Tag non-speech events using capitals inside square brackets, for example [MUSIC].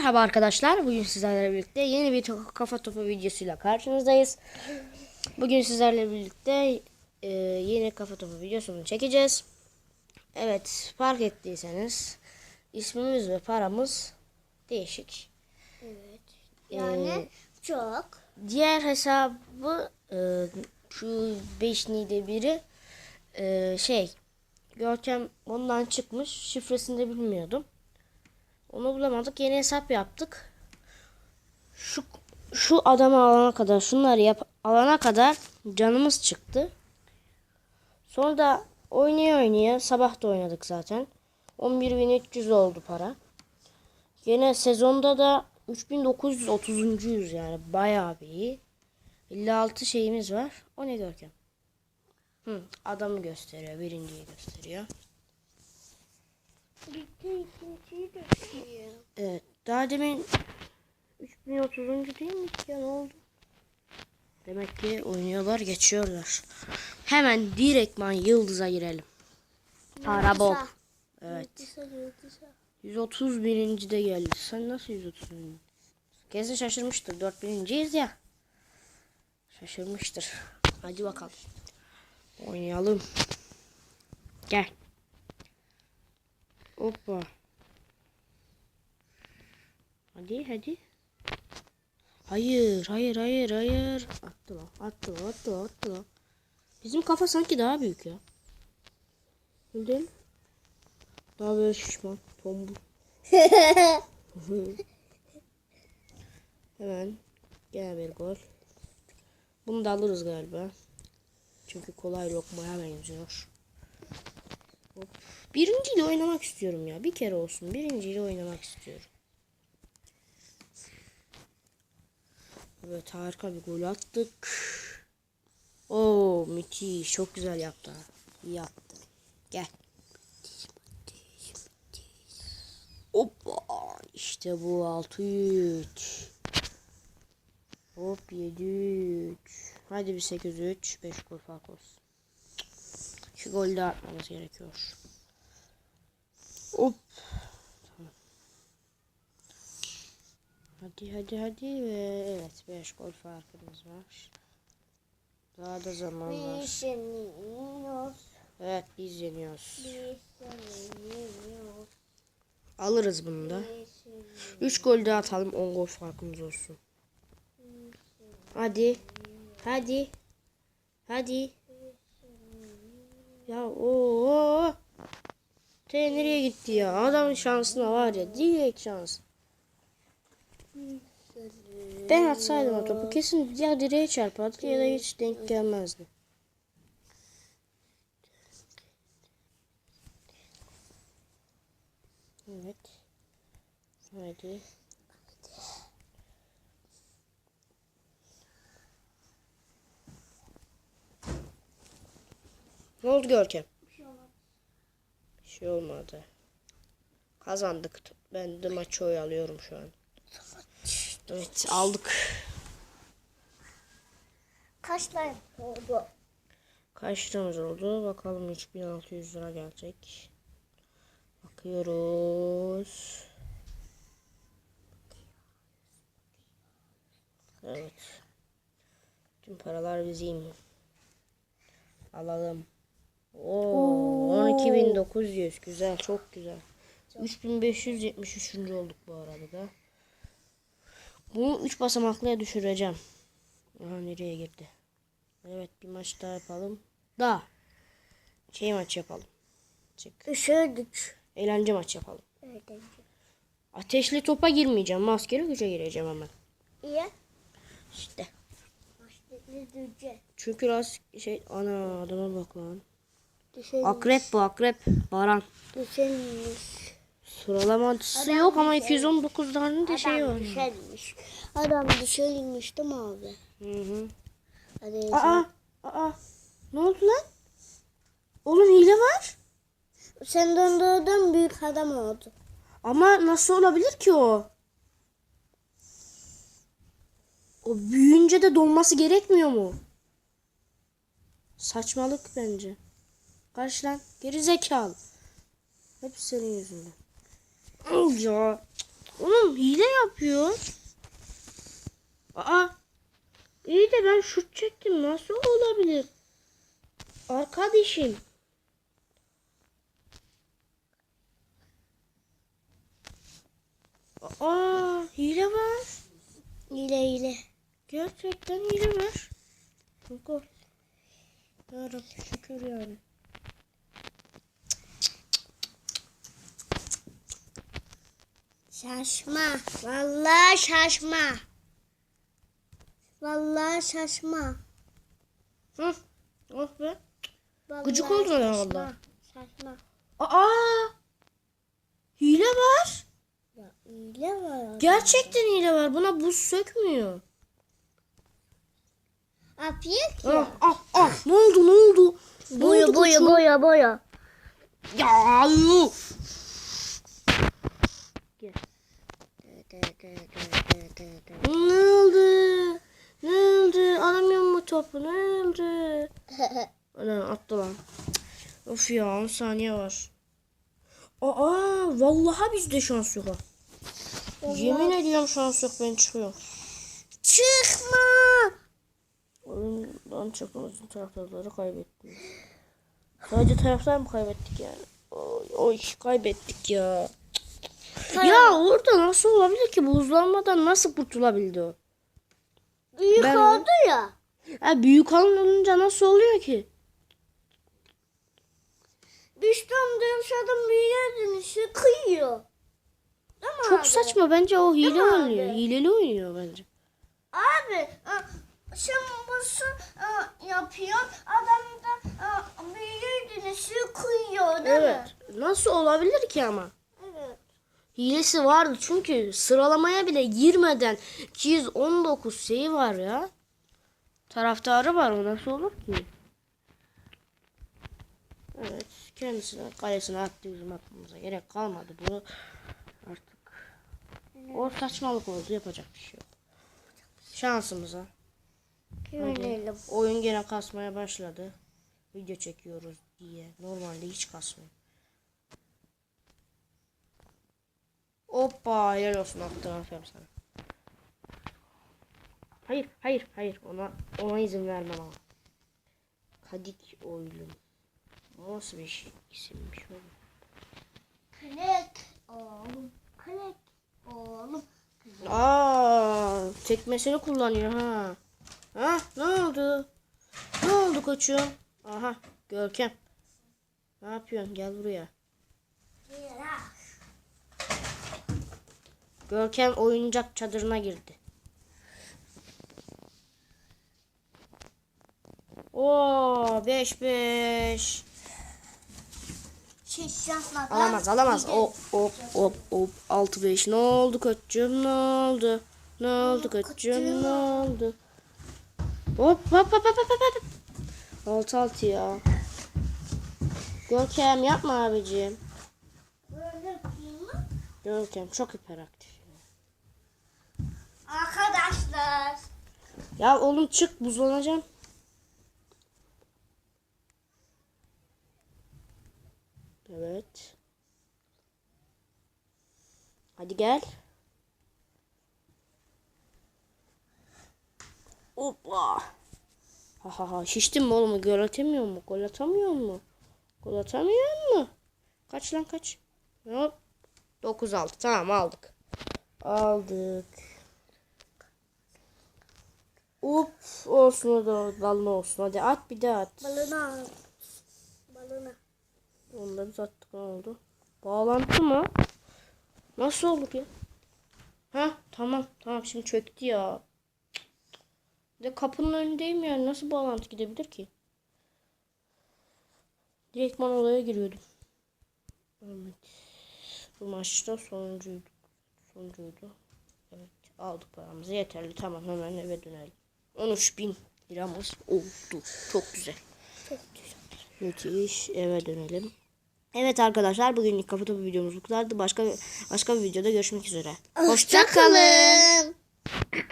Merhaba arkadaşlar. Bugün sizlerle birlikte yeni bir kafa topu videosuyla karşınızdayız. Bugün sizlerle birlikte e, yeni kafa topu videosunu çekeceğiz. Evet, fark ettiyseniz ismimiz ve paramız değişik. Evet. Yani Ee, çok. Diğer hesabı e, şu 5 nide biri e, şey Görkem ondan çıkmış. Şifresini de bilmiyordum. Onu bulamadık. Yeni hesap yaptık. Şu şu adamı alana kadar şunları yap alana kadar canımız çıktı. Sonra da oynaya oynaya sabah da oynadık zaten. 11.300 oldu para. Yine sezonda da 3930. yani bayağı bir iyi. 56 şeyimiz var. O ne Görkem? Hı, adamı gösteriyor. Birinciyi gösteriyor. İkinciyi de Evet. Daha demin 3030. değil mi ya ne oldu? Demek ki oynuyorlar geçiyorlar. Hemen direktman yıldıza girelim. Para bol. Evet. Yıldız'a yıldız'a. 131. de geldi. Sen nasıl 131. Kesin şaşırmıştır. 4000.yiz ya. Şaşırmıştır. Hadi bakalım. Oynayalım. Gel. Hoppa. Hadi hadi. Hayır hayır hayır hayır. Attı lan attı lan attı lan attı lan. Bizim kafa sanki daha büyük ya. Mi? Daha böyle şişman. Tombul. [LAUGHS] Hemen gene bir gol. Bunu da alırız galiba. Çünkü kolay lokmaya benziyor. Birinciyle oynamak istiyorum ya. Bir kere olsun. Birinciyle oynamak istiyorum. Evet harika bir gol attık. Oo müthiş. Çok güzel yaptı. İyi yaptı. Gel. Hoppa. İşte bu 6-3. Hop 7-3. Hadi bir 8-3. 5 gol fark olsun. Şu golü de atmamız gerekiyor. Hop. Tamam. Hadi hadi hadi ve evet 5 gol farkımız var. Daha da zaman var. Biz yeniyoruz. Evet biz yeniyoruz. Biz yeniyoruz. Alırız bunu da. Biz yeniyoruz. 3 gol daha atalım 10 gol farkımız olsun. Hadi. Hadi. Hadi. Ya o Te nereye gitti ya? Adamın şansına var ya. Direkt şans. Ben atsaydım o topu kesin ya direğe çarpardı ya da hiç denk gelmezdi. Evet. Hadi. Ne oldu Görkem? Bir şey olmadı. Kazandık. Ben de maçı oyalıyorum şu an. Evet aldık. Kaç oldu? Kaç liramız oldu? Bakalım 3600 lira gelecek. Bakıyoruz. Evet. Tüm paralar bizim. Alalım. Oo, 12900 güzel çok güzel. 3573. olduk bu arada da. Bunu 3 basamaklıya düşüreceğim. Aha nereye girdi? Evet bir maç daha yapalım. Da. Şey maç yapalım. Çık. Düşürdük. Eğlence maç yapalım. Evet. Ateşli topa girmeyeceğim. Maskeli güce gireceğim hemen. İyi. İşte. Başlıklı düce. Çünkü rast şey ana adama bak lan. Düşen, Akrep bu akrep. Baran. düşenmiş. Sıralaması Adam yok ama düşen- 219 tane de şey Adam var. düşenmiş. Adam düşenmiş değil mi abi? Hı hı. Hadi Aa, aa. Ne oldu lan? Oğlum hile var. Sen döndürdün büyük adam oldu. Ama nasıl olabilir ki o? O büyüyünce de donması gerekmiyor mu? Saçmalık bence. Kaç lan? Geri zekalı. Hep senin yüzünden. ya. Oğlum hile yapıyor. Aa. İyi de ben şut çektim. Nasıl olabilir? Arkadaşım. Aa, hile var. Hile hile. Gerçekten hile var. Gol. Yarabbim şükür yani. Şaşma. Vallahi şaşma. Vallahi şaşma. Hı. Oh be. Vallahi Gıcık oldun şaşma. herhalde. Şaşma. Aa! Hile var. Ya hile var. Gerçekten hile var. Buna buz sökmüyor. Apiyet Ah, ah, ah. Ne oldu ne oldu? Boya oldu boya boya boya. Ya Ne oldu? Ne oldu? Alamıyor mu topu? Ne oldu? [LAUGHS] Ana attı lan. Of ya 10 saniye var. Aa vallahi bizde şans yok. Yemin ediyorum şans yok ben çıkıyorum. Çıkma. Oyundan çıkmamızın taraftarları kaybetti. Sadece taraftar mı kaybettik yani? Oy, oy kaybettik ya. Ya orada nasıl olabilir ki? Buzlanmadan nasıl kurtulabildi o? Büyük Ben- oldu ya. Ha, büyük alın olunca nasıl oluyor ki? Düştüm dönüşüm büyüyordun sıkıyor. Değil mi Çok abi? saçma bence o hile oynuyor. abi? Hileli oynuyor bence. Abi e, sen bu su e, yapıyorsun. Adam da e, büyüdüğünü sıkıyor değil Evet. mi? Nasıl olabilir ki ama? Hilesi vardı çünkü sıralamaya bile girmeden 219 şeyi var ya. Taraftarı var o nasıl olur ki? Evet kendisine kalesine attı bizim atmamıza gerek kalmadı bu artık. O saçmalık oldu yapacak bir şey yok. Şansımıza. Oyun gene kasmaya başladı. Video çekiyoruz diye. Normalde hiç kasmıyor. Hoppa helal olsun attın aferin sana. Hayır hayır hayır ona ona izin vermem ama. Kadik oylum. Nasıl bir şey, isimmiş oğlum. Kırık oğlum. Kırık oğlum. Aa, tekmesini kullanıyor ha. Ha, ne oldu? Ne oldu koçum? Aha, Görkem. Ne yapıyorsun? Gel buraya. Görkem oyuncak çadırına girdi. Oo, 5 5. Şiş yapmadan. Alamaz, alamaz. Hop hop hop hop 6 5. Ne oldu koçum? Ne oldu? Ne oldu koçum? Ne oldu? Hop hop hop hop hop hop. 6 6 ya. Görkem yapma abicim. Görkem çok hiperaktif. Arkadaşlar. Ya oğlum çık buzlanacağım. Evet. Hadi gel. Hoppa. Ha ha ha şiştin mi oğlum? Gol atamıyor mu? Gol atamıyor mu? Gol atamıyor mu? Kaç lan kaç? Hop. 9-6 tamam aldık. Aldık. Up olsun o da dalma olsun. Hadi at bir de at. Balına al. Balına. Onları da attık ne oldu? Bağlantı mı? Nasıl olur ya? Ha tamam tamam şimdi çöktü ya. De kapının önündeyim yani nasıl bağlantı gidebilir ki? Direktman olaya giriyordum. Evet. Bu maçta sonuncuydu. Sonuncuydu. Evet aldık paramızı yeterli tamam hemen eve dönelim. 13 bin liramız oldu. Çok güzel. Çok güzel. Müthiş. Eve dönelim. Evet arkadaşlar bugünlük kafa topu videomuz bu kadardı. Başka başka bir videoda görüşmek üzere. Hoşça kalın.